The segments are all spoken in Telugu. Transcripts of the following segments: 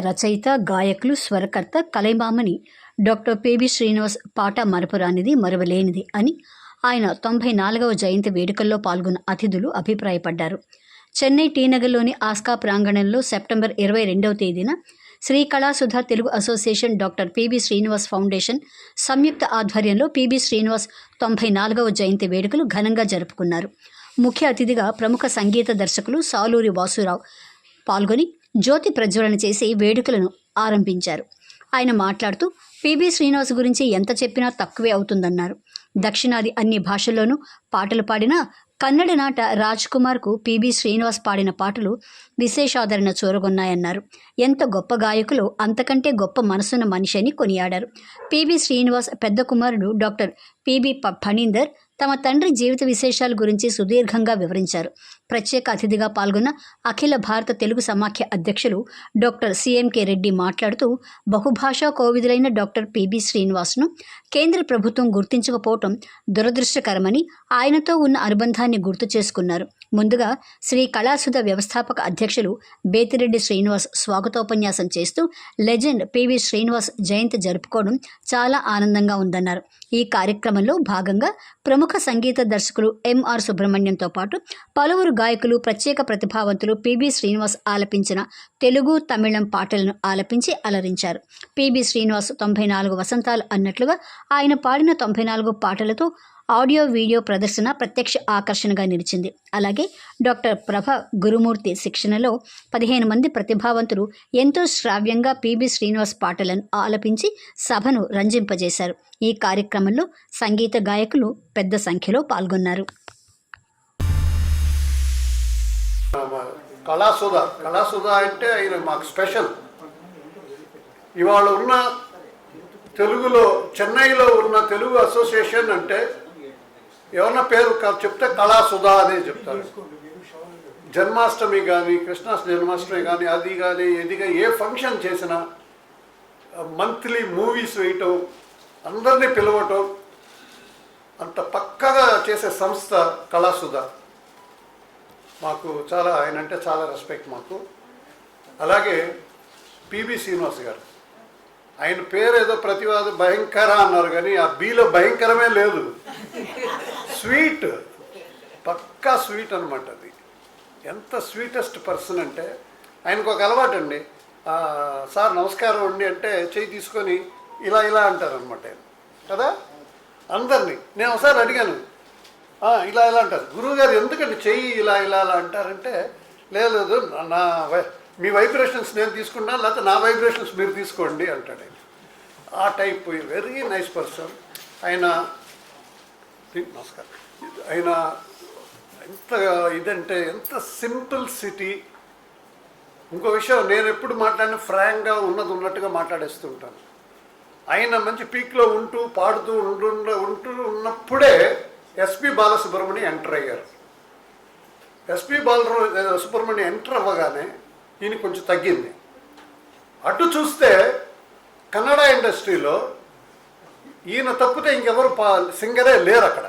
రచయిత గాయకులు స్వరకర్త కలైమామని డాక్టర్ పేబి శ్రీనివాస్ పాట మరపురానిది మరవలేనిది అని ఆయన తొంభై నాలుగవ జయంతి వేడుకల్లో పాల్గొన్న అతిథులు అభిప్రాయపడ్డారు. చెన్నై టీనగర్లోని ఆస్కా ప్రాంగణంలో సెప్టెంబర్ ఇరవై రెండవ తేదీన Shri Kalasudha Telugu association doctor P B Srinivas foundation సంయుక్త ఆధ్వర్యంలో పిబి శ్రీనివాస్ తొంభై నాలుగవ జయంతి వేడుకలు ఘనంగా జరుపుకున్నారు. ముఖ్య అతిథిగా ప్రముఖ సంగీత దర్శకులు సాలూరి వాసురావు పాల్గొని జ్యోతి ప్రజ్వలన చేసి వేడుకలను ఆరంభించారు. ఆయన మాట్లాడుతూ పిబి శ్రీనివాస్ గురించి ఎంత చెప్పినా తక్కువే అవుతుందన్నారు. దక్షిణాది అన్ని భాషల్లోనూ పాటలు పాడినా కన్నడ నాట రాజ్ కుమార్కు పిబి శ్రీనివాస్ పాడిన పాటలు విశేషాదరణ చూరగొన్నాయన్నారు. ఎంత గొప్ప గాయకులు అంతకంటే గొప్ప మనసున్న మనిషి అని కొనియాడారు. పిబి శ్రీనివాస్ పెద్ద కుమారుడు డాక్టర్ పిబి ప- ఫణీందర్ తమ తండ్రి జీవిత విశేషాల గురించి సుదీర్ఘంగా వివరించారు. ప్రత్యేక అతిథిగా పాల్గొన్న అఖిల భారత తెలుగు సమాఖ్య అధ్యక్షులు డాక్టర్ సిఎంకే రెడ్డి మాట్లాడుతూ బహుభాషా కోవిదులైన డాక్టర్ పిబి శ్రీనివాస్ను కేంద్ర ప్రభుత్వం గుర్తించకపోవటం దురదృష్టకరమని ఆయనతో ఉన్న అనుబంధాన్ని గుర్తు చేసుకున్నారు. ముందుగా శ్రీ కళాసుధ వ్యవస్థాపక అధ్యక్షులు బేతిరెడ్డి శ్రీనివాస్ స్వాగతోపన్యాసం చేస్తూ లెజెండ్ పివి శ్రీనివాస్ జయంతి జరుపుకోవడం చాలా ఆనందంగా ఉందన్నారు. ఈ కార్యక్రమంలో భాగంగా ప్రముఖ సంగీత దర్శకులు ఎంఆర్ సుబ్రహ్మణ్యంతో పాటు పలువురు గాయకులు ప్రత్యేక ప్రతిభావంతులు పిబి శ్రీనివాస్ ఆలపించిన తెలుగు తమిళం పాటలను ఆలపించి అలరించారు. పిబి శ్రీనివాస్ తొంభై నాలుగు వసంతాలు అన్నట్లుగా ఆయన పాడిన తొంభై నాలుగు పాటలతో ఆడియో వీడియో ప్రదర్శన ప్రత్యక్ష ఆకర్షణగా నిలిచింది. అలాగే డాక్టర్ ప్రభ గురుమూర్తి శిక్షణలో పదిహేను మంది ప్రతిభావంతులు ఎంతో శ్రావ్యంగా పిబి శ్రీనివాస్ పాటలను ఆలపించి సభను రంజింపజేశారు. ఈ కార్యక్రమం కార్యక్రమంలో సంగీత గాయకులు పెద్ద సంఖ్యలో పాల్గొన్నారు. కళాసుధ కళాసుధ అంటే ఆయన మాకు స్పెషల్. ఇవాళ ఉన్న తెలుగులో చెన్నైలో ఉన్న తెలుగు అసోసియేషన్ అంటే ఎవరన్నా పేరు చెప్తే కళాసుధ అనే చెప్తారు. జన్మాష్టమి కానీ కృష్ణ జన్మాష్టమి కానీ అది కానీ ఎదిగా ఏ ఫంక్షన్ చేసినా మంత్లీ మూవీస్ వేయటం అందరినీ పిలవటం అంత పక్కగా చేసే సంస్థ కళాసుధ. మాకు చాలా ఆయన అంటే చాలా రెస్పెక్ట్ మాకు. అలాగే పిబి శ్రీనివాస్ గారు. ఆయన పేరు ఏదో ప్రతివాద భయంకర అన్నారు కానీ ఆ బీలో భయంకరమే లేదు. స్వీట్. పక్కా స్వీట్ అనమాట అది. ఎంత స్వీటెస్ట్ పర్సన్ అంటే ఆయనకు ఒక అలవాటు అండి. సార్ నమస్కారం అండి అంటే చేయి తీసుకొని ఇలా ఇలా అంటారు అనమాట ఆయన. కదా? అందరినీ. నేను ఒకసారి అడిగాను. ఇలా ఇలా అంటారు. గురువుగారు ఎందుకండి చెయ్యి ఇలా ఇలా ఇలా అంటారంటే "లేదు, లేదు నా వై- మీ వైబ్రేషన్స్ నేను తీసుకున్నా లేకపోతే నా వైబ్రేషన్స్ మీరు తీసుకోండి అంటాడు ఆయన. ఆ టైప్ వెరీ నైస్ పర్సన్. ఆయన నమస్కారం. ఆయన ఎంత ఇదంటే ఎంత సింపుల్ సిటీ. ఇంకో విషయం నేను ఎప్పుడు మాట్లాడిన ఫ్రాంక్గా ఉన్నది ఉన్నట్టుగా మాట్లాడేస్తుంటాను ఆయన మంచి పీక్లో ఉంటూ పాడుతూ ఉంటూ ఉంటూ ఉన్నప్పుడే ఎస్పి బాలసుబ్రహ్మణ్యం ఎంటర్ అయ్యారు. ఎస్పి బాల సుబ్రహ్మణ్యం ఎంటర్ అవ్వగానే ఈయన కొంచెం తగ్గింది. అటు చూస్తే కన్నడ ఇండస్ట్రీలో ఈయన తప్పితే ఇంకెవరు పా సింగరే లేరు అక్కడ.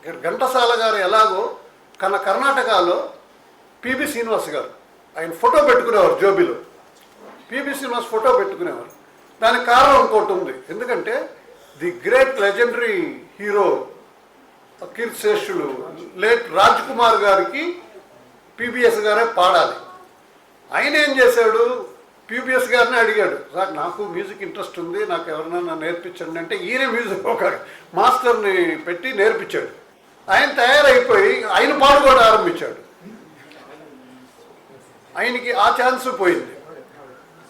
ఇక్కడ ఘంటసాల గారు ఎలాగో కన్న కర్ణాటకలో పిబి శ్రీనివాస్ గారు ఆయన ఫోటో పెట్టుకునేవారు జోబీలో. పిబి శ్రీనివాస్ ఫోటో పెట్టుకునేవారు. దానికి కారణం ఇంకోటి ఉంది. ఎందుకంటే ది గ్రేట్ లెజెండరీ హీరో కీర్తిశేషులు లేట్ రాజ్ కుమార్ గారికి పీబీఎస్ గారే పాడాలి. ఆయన ఏం చేశాడు? పీబీఎస్ గారిని అడిగాడు. సార్ నాకు మ్యూజిక్ ఇంట్రెస్ట్ ఉంది నాకు ఎవరినైనా నేర్పించండి అంటే ఈయన మ్యూజిక్ ఒక మాస్టర్ని పెట్టి నేర్పించాడు. ఆయన తయారైపోయి ఆయన పాడుకోవడం ఆరంభించాడు. ఆయనకి ఆ ఛాన్స్ పోయింది.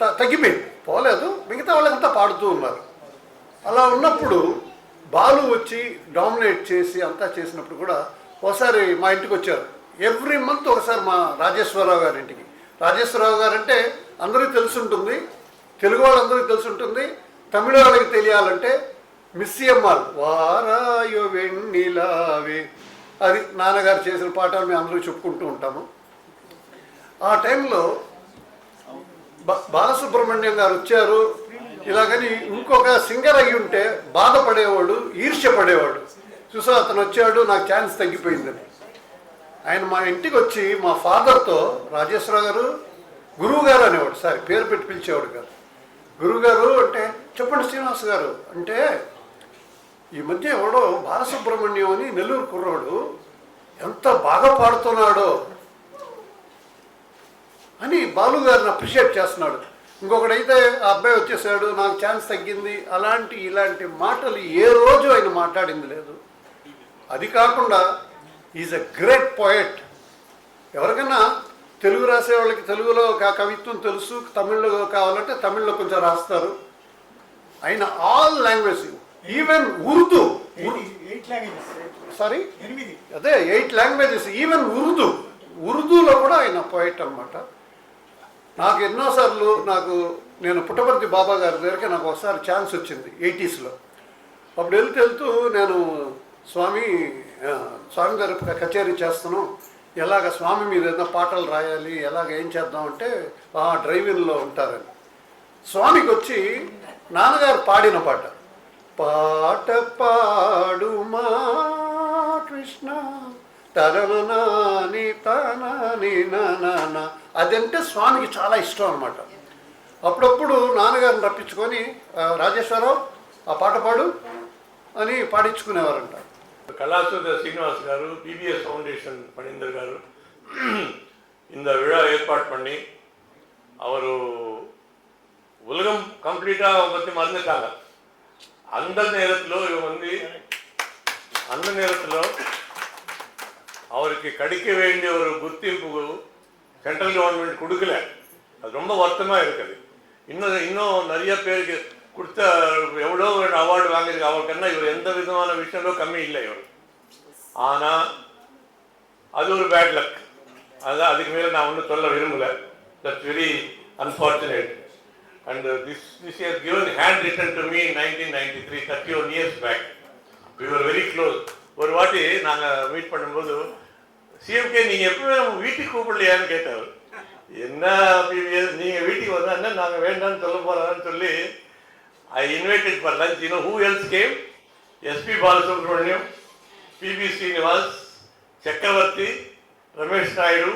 తగ్గిపోయింది. పోలేదు మిగతా వాళ్ళంతా పాడుతూ ఉన్నారు. అలా ఉన్నప్పుడు బాలు వచ్చి డామినేట్ చేసి అంతా చేసినప్పుడు కూడా ఒకసారి మా ఇంటికి వచ్చారు. ఎవ్రీ మంత్ ఒకసారి మా రాజేశ్వరరావు గారి ఇంటికి. రాజేశ్వరరావు గారు అంటే అందరికీ తెలుసుంటుంది తెలుగు వాళ్ళందరికీ తెలుసుంటుంది తమిళ వాళ్ళకి తెలియాలంటే మిస్సియమ్మాల్ వారాయో వెన్నీలావే అది నాన్నగారు చేసిన పాఠాలు మేము అందరూ చెప్పుకుంటూ ఉంటాము. ఆ టైంలో బాలసుబ్రహ్మణ్యం గారు వచ్చారు. ఇలాగని ఇంకొక సింగర్ అయి ఉంటే బాధపడేవాడు ఈర్ష్యపడేవాడు చూసా అతను వచ్చాడు నాకు ఛాన్స్ తగ్గిపోయిందని. ఆయన మా ఇంటికి వచ్చి మా ఫాదర్తో రాజేశ్వరరావు గారు గురువు గారు అనేవాడు సార్ పేరు పెట్టి పిలిచేవాడు గారు గురువు గారు అంటే చెప్పండి శ్రీనివాస్ గారు అంటే ఈ మధ్య ఎవడో బాలసుబ్రహ్మణ్యం అని నెల్లూరు కుర్రాడు ఎంత బాగా పాడుతున్నాడో. అని బాలు గారిని అప్రిషియేట్ చేస్తున్నాడు. ఇంకొకడైతే ఆ అబ్బాయి వచ్చేసాడు నాకు ఛాన్స్ తగ్గింది అలాంటి ఇలాంటి మాటలు ఏ రోజు ఆయన మాట్లాడింది లేదు. అది కాకుండా ఈజ్ అ గ్రేట్ పోయట్ ఎవరికైనా తెలుగు రాసే వాళ్ళకి తెలుగులో కవిత్వం తెలుసు తమిళ్ళో కావాలంటే తమిళ్ళో కొంచెం రాస్తారు. ఆయన all language even Urdu. Sorry అదే ఎయిట్ లాంగ్వేజెస్ ఈవెన్ ఉర్దూ. ఉర్దూలో కూడా ఆయన పోయిట్ అనమాట నాకు ఎన్నోసార్లు నాకు నేను పుట్టపర్తి బాబా గారి దగ్గరికి నాకు ఒకసారి ఛాన్స్ వచ్చింది ఎయిటీస్లో. అప్పుడు వెళ్తూ వెళ్తూ నేను స్వామి స్వామి గారి కచేరీ చేస్తున్నాం. ఎలాగ స్వామి మీద ఏదైనా పాటలు రాయాలి ఎలాగ ఏం చేద్దాం అంటే ఆ డ్రైవింగ్లో ఉంటారని. స్వామికి వచ్చి నాన్నగారు పాడిన పాట. పాట పాడుమా కృష్ణ? తనననాని తనని ననన అదంటే స్వామికి చాలా ఇష్టం అనమాట అప్పుడప్పుడు నాన్నగారిని రప్పించుకొని రాజేశ్వరరావు ఆ పాట పాడు అని పాడించుకునేవారంట. కళాసూద శ్రీనివాస్ గారు పీబీఎస్ ఫౌండేషన్ పణీందర్ గారు இந்த విడా ఏర్పాటు పండి అవరు ఉలగం కంప్లీట్ அவங்க பற்றி కాదు அந்த நேரத்தில் ఇవ్వండి అంద அந்த அவருக்கு கிடைக்க வேண்டிய ஒரு குர்த்திப்பு சென்ட்ரல் கவர்மெண்ட் கொடுக்கல. அது ரொம்ப வருத்தமாக இருக்குது. இன்னும் இன்னும் நிறைய பேருக்கு கொடுத்த எவ்வளோ அவார்டு வாங்கியிருக்கு. அவருக்கு என்ன இவர் எந்த விதமான விஷயங்களும் கம்மி இல்லை இவர். ஆனால் அது ஒரு பேட் லக் அதான் அதுக்கு மேலே நான் ஒன்றும் சொல்ல விரும்பலை. That's very unfortunate and this this year given handwritten to me nineteen ninety three thirty one years back we very close ஒரு வாட்டி நாங்கள் மீட் பண்ணும்போது சிஎம்கே நீங்கள் எப்பவுமே நம்ம வீட்டுக்கு கூப்பிடலையான்னு கேட்டார் என்ன பிபிஎஸ் நீங்கள் வீட்டுக்கு வந்தா என்ன நாங்கள் வேண்டாம்னு சொல்ல போகிறோன்னு சொல்லி I invited for lunch you know who else came SP Balasubrahmanyam PB Srinivas Chakravarthy Ramesh Naidu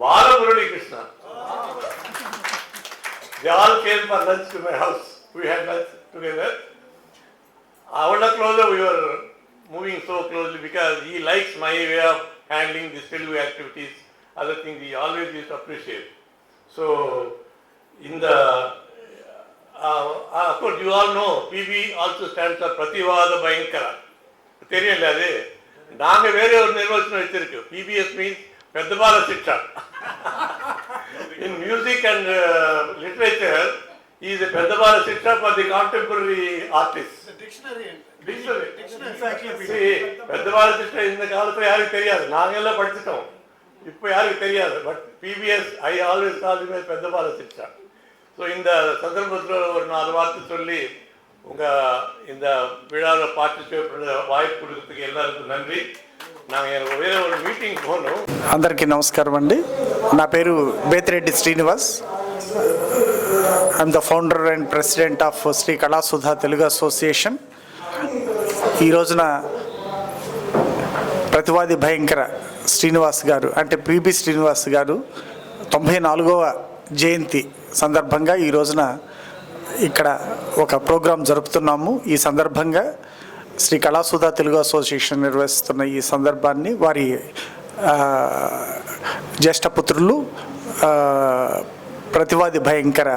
Balamurali Krishna they all came for lunch to my house we had lunch together అవళ్ళ close we were moving so closely because he likes my way of handling the Telugu activities, other things he always used to appreciate. So, in the, uh, uh, of course, you all know, PB also stands for Prativada Bhayankara. தெரியல அது நாங்க வேற ஒரு நிர்வச்சனம் வச்சிருக்கு PBS means Peddabala Siksha in music and literature is Peddabala Siksha for the contemporary artist dictionary See, Peddabala Siksha இந்த காலத்துல யாருக்கு தெரியாது நாங்க எல்லாம் படிச்சிட்டோம் இப்போ யாருக்கு தெரியாது but PBS I always call me Peddabala Siksha so இந்த சந்தர்ப்பத்தில் ஒரு நாலு வார்த்தை சொல்லி உங்க இந்த விழாவில் பார்ட்டிசிபேட் பண்ண வாய்ப்பு கொடுக்கறதுக்கு எல்லாருக்கும் நன்றி நாங்கள் வேற ஒரு மீட்டிங் போகணும் అందరికీ నమస్కారం అండి నా పేరు Bethireddy Srinivas I'm the founder and president of Shri Kalasudha Telugu association ఈ రోజున ప్రతివాది భయంకర శ్రీనివాస్ గారు అంటే పిబి శ్రీనివాస్ గారు తొంభై నాలుగవ జయంతి సందర్భంగా ఈ రోజున ఇక్కడ ఒక ప్రోగ్రాం జరుపుతున్నాము. ఈ సందర్భంగా శ్రీ కళాసుధ తెలుగు అసోసియేషన్ నిర్వహిస్తున్న ఈ సందర్భాన్ని వారి జ్యేష్ఠపుత్రులు ప్రతివాది భయంకర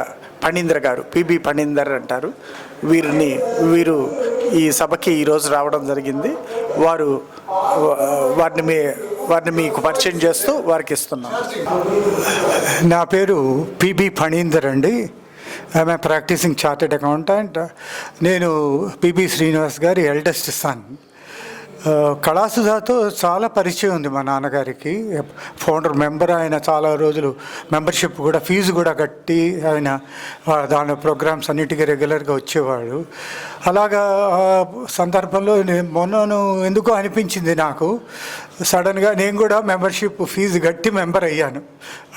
పణీందర్ గారు పిబి పణీందర్ అంటారు. వీరిని వీరు ఈ సభకి ఈరోజు రావడం జరిగింది. వారు వారిని మీ వారిని మీకు పరిచయం చేస్తూ వారికి ఇస్తున్నాం. నా పేరు పిబి ఫణీందర్ అండి. I'm practising chartered accountant. నేను పిబి శ్రీనివాస్ గారి ఎల్డెస్ట్ సన్ కళాసుధాతో చాలా పరిచయం ఉంది మా నాన్నగారికి. ఫౌండర్ మెంబర్ ఆయన చాలా రోజులు మెంబర్షిప్ కూడా ఫీజు కూడా కట్టి ఆయన దాని ప్రోగ్రామ్స్ అన్నిటికీ రెగ్యులర్గా వచ్చేవాడు. అలాగా సందర్భంలో నేను మొన్నను ఎందుకో అనిపించింది నాకు. సడన్గా నేను కూడా మెంబర్షిప్ ఫీజు గట్టి మెంబర్ అయ్యాను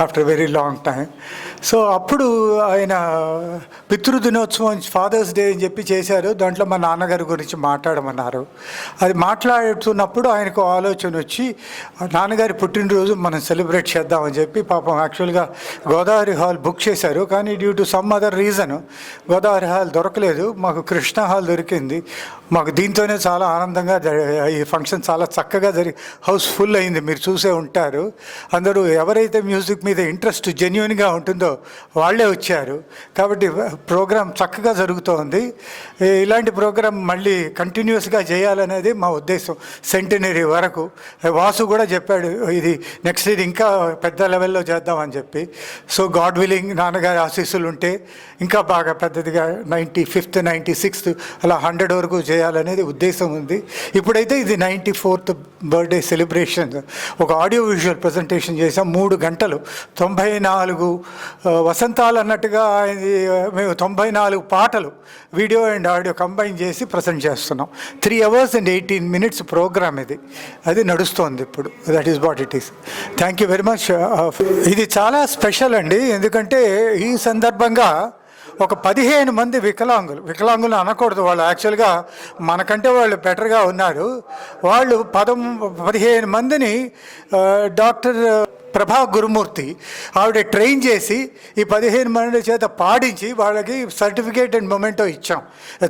after very long time so అప్పుడు ఆయన పితృ దినోత్సవం ఫాదర్స్ డే అని చెప్పి చేశారు. దాంట్లో మా నాన్నగారి గురించి మాట్లాడమన్నారు. అది మాట్లాడుతున్నప్పుడు ఆయనకు ఆలోచన వచ్చి నాన్నగారి పుట్టినరోజు మనం సెలబ్రేట్ చేద్దామని చెప్పి పాపం యాక్చువల్గా గోదావరి హాల్ బుక్ చేశారు. కానీ due to some other reason Godavari hall దొరకలేదు. మాకు కృష్ణ హాల్ దొరికింది. మాకు దీంతోనే చాలా ఆనందంగా ఈ ఫంక్షన్ చాలా చక్కగా జరిగి హౌస్ ఫుల్ అయింది. మీరు చూసే ఉంటారు. అందరూ ఎవరైతే మ్యూజిక్ మీద ఇంట్రెస్ట్ జెన్యున్గా ఉంటుందో వాళ్ళే వచ్చారు. కాబట్టి ప్రోగ్రాం చక్కగా జరుగుతోంది. ఇలాంటి ప్రోగ్రాం మళ్ళీ కంటిన్యూస్గా చేయాలనేది మా ఉద్దేశం సెంటినరీ వరకు. వాసు కూడా చెప్పాడు ఇది నెక్స్ట్ ఇది ఇంకా పెద్ద లెవెల్లో చేద్దామని చెప్పి. సో గాడ్ విల్లింగ్ నాన్నగారి ఆశీస్సులు ఉంటే ఇంకా బాగా పెద్దదిగా నైంటీ ఫిఫ్త్ నైంటీ సిక్స్త్ అలా హండ్రెడ్ వరకు చేయాలనేది ఉద్దేశం ఉంది. ఇప్పుడైతే ఇది నైంటీ ఫోర్త్ బర్త్డే సెలబ్రేషన్. ఒక ఆడియో విజువల్ ప్రజెంటేషన్ చేసాం మూడు గంటలు. తొంభై నాలుగు వసంతాలు అన్నట్టుగా ఇది, మేము తొంభై నాలుగు పాటలు వీడియో అండ్ ఆడియో కంబైన్ చేసి ప్రజెంట్ చేస్తున్నాం. Three hours and eighteen minutes programme ఇది. అది నడుస్తోంది ఇప్పుడు. That is what it is thank you very much ఇది చాలా స్పెషల్ అండి. ఎందుకంటే ఈ సందర్భంగా ఒక పదిహేను మంది వికలాంగులు వికలాంగులు అనకూడదు వాళ్ళు. యాక్చువల్గా మనకంటే వాళ్ళు బెటర్గా ఉన్నారు. వాళ్ళు పదం పదిహేను మందిని uh, డాక్టర్ ప్రభా గురుమూర్తి ఆవిడ ట్రైన్ చేసి ఈ పదిహేను మంది చేత పాడించి వాళ్ళకి సర్టిఫికేట్ అండ్ మొమెంటో ఇచ్చాం.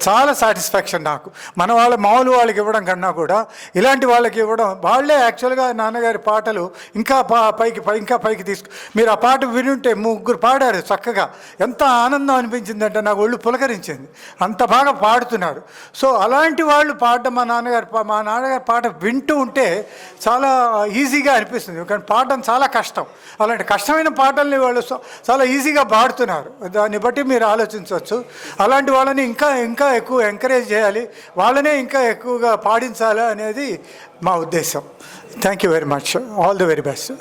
చాలా సాటిస్ఫాక్షన్ నాకు. మన వాళ్ళ మామూలు వాళ్ళకి ఇవ్వడం కన్నా కూడా ఇలాంటి వాళ్ళకి ఇవ్వడం వాళ్ళే యాక్చువల్గా నాన్నగారి పాటలు ఇంకా పా పైకి పై- ఇంకా పైకి తీసుకు మీరు ఆ పాట వినుంటే ముగ్గురు పాడారు చక్కగా. ఎంత ఆనందం అనిపించిందంటే నాకు ఒళ్ళు పులకరించింది. అంత బాగా పాడుతున్నారు. సో అలాంటి వాళ్ళు పాడడం మా నాన్నగారి మా నాన్నగారి పాట వింటూ ఉంటే చాలా ఈజీగా అనిపిస్తుంది. కానీ పాడడం చాలా కష్టం. అలాంటి కష్టమైన పాటల్ని వాళ్ళు చాలా ఈజీగా పాడుతున్నారు. దాన్ని బట్టి మీరు ఆలోచించవచ్చు. అలాంటి వాళ్ళని ఇంకా ఇంకా ఎక్కువ ఎంకరేజ్ చేయాలి. వాళ్ళనే ఇంకా ఎక్కువగా పాడించాలి అనేది మా ఉద్దేశం. Thank you very much all the very best